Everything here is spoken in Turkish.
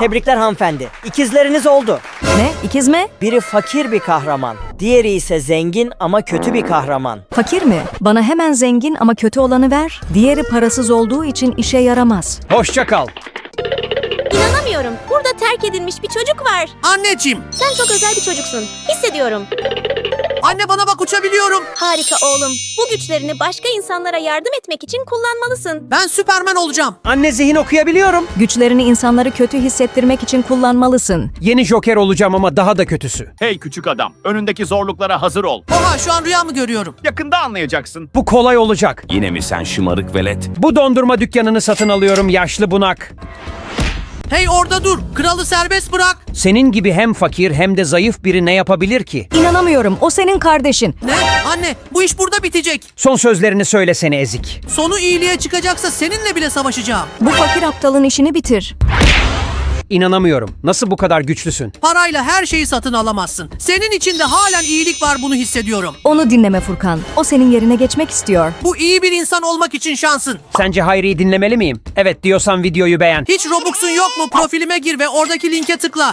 Tebrikler hanımefendi. İkizleriniz oldu. Ne? İkiz mi? Biri fakir bir kahraman. Diğeri ise zengin ama kötü bir kahraman. Fakir mi? Bana hemen zengin ama kötü olanı ver. Diğeri parasız olduğu için işe yaramaz. Hoşça kal. İnanamıyorum. Burada terk edilmiş bir çocuk var. Anneciğim, Sen çok özel bir çocuksun. Hissediyorum. Anne bana bak uçabiliyorum. Harika oğlum. Bu güçlerini başka insanlara yardım etmek için kullanmalısın. Ben Süpermen olacağım. Anne zihin okuyabiliyorum. Güçlerini insanları kötü hissettirmek için kullanmalısın. Yeni Joker olacağım ama daha da kötüsü. Hey küçük adam, önündeki zorluklara hazır ol. Oha şu an rüya mı görüyorum? Yakında anlayacaksın. Bu kolay olacak. Yine mi sen şımarık velet? Bu dondurma dükkanını satın alıyorum yaşlı bunak. Hey orada dur. Kralı serbest bırak. Senin gibi hem fakir hem de zayıf biri ne yapabilir ki? İnanamıyorum. O senin kardeşin. Ne? Anne bu iş burada bitecek. Son sözlerini söylesene ezik. Sonu iyiliğe çıkacaksa seninle bile savaşacağım. Bu fakir aptalın işini bitir. İnanamıyorum. Nasıl bu kadar güçlüsün? Parayla her şeyi satın alamazsın. Senin içinde halen iyilik var bunu hissediyorum. Onu dinleme Furkan. O senin yerine geçmek istiyor. Bu iyi bir insan olmak için şansın. Sence Hayri'yi dinlemeli miyim? Evet diyorsan videoyu beğen. Hiç Robux'un yok mu? Profilime gir ve oradaki linke tıkla.